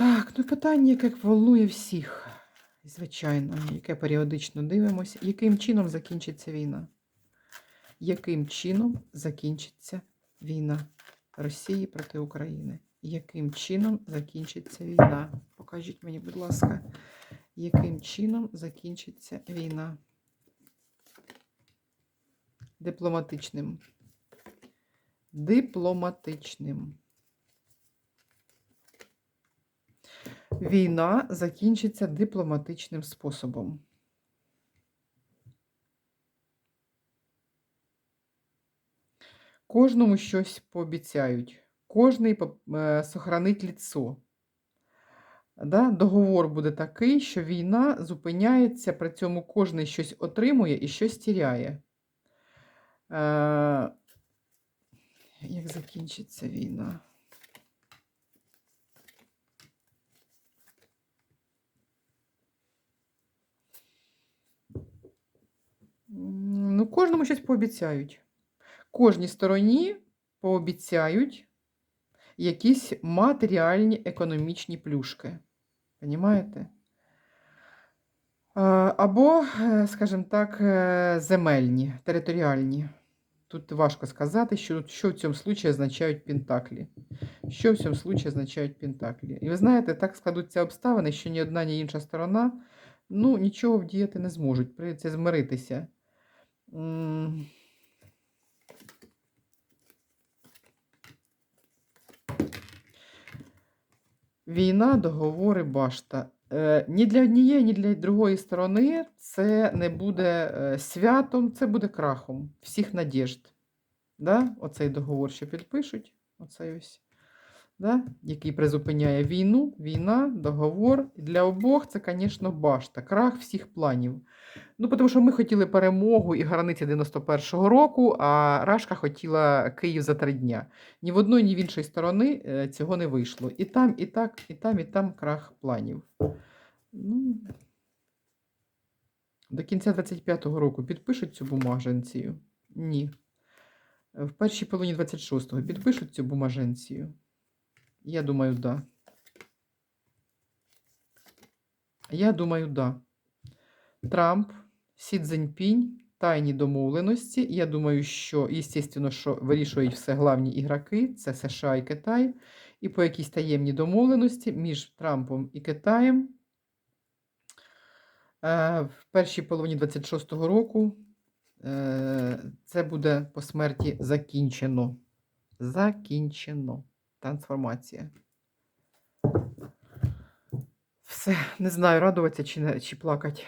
Так, ну питання, яке волнує всіх, звичайно, яке періодично дивимося. Яким чином закінчиться війна? Яким чином закінчиться війна Росії проти України? Яким чином закінчиться війна? Покажіть мені, будь ласка, яким чином закінчиться війна? Дипломатичним. Дипломатичним. Війна закінчиться дипломатичним способом. Кожному щось пообіцяють. Кожний е, сохранить ліцо. Да? Договор буде такий, що війна зупиняється, при цьому кожен щось отримує і щось тіряє. Е, як закінчиться війна? М, Ну, кожному щось пообіцяють. Кожній стороні пообіцяють якісь матеріальні економічні плюшки. Понімаєте? Е, Або, е, скажімо так, е, земельні, територіальні. Тут важко сказати, що, що в цьому случаї означають пентаклі. Що в цьому случаї означають пентаклі. І ви знаєте, так складуться обставини, що ні одна, ні інша сторона ну, нічого вдіяти не зможуть. Прийдеться змиритися. Війна, договори, башта. Е, ні для однієї, ні для другої сторони це не буде е, святом, це буде крахом всіх надіжд. Да? Оцей договор, що підпишуть, оцей ось, да? який призупиняє війну, війна, договор. І для обох це, звісно, башта, крах всіх планів. Ну, тому що ми хотіли перемогу і границі 91-го року, а Рашка хотіла Київ за три дня. Ні в одної, ні в іншої сторони е, цього не вийшло. І там, і так, і там, і там крах планів. Ну, до кінця 25-го року підпишуть цю бумаженцію? Ні. В першій половині 26-го підпишуть цю бумаженцію? Я думаю, да. Я думаю, да. Трамп, Сі Цзіньпінь, тайні домовленості. Я думаю, що, звісно, що вирішують все главні ігроки, це США і Китай, і по якійсь таємній домовленості між Трампом і Китаєм е, в першій половині 26-го року е, це буде по смерті закінчено. Закінчено. Трансформація. Все, не знаю, радуватися чи, чи плакати.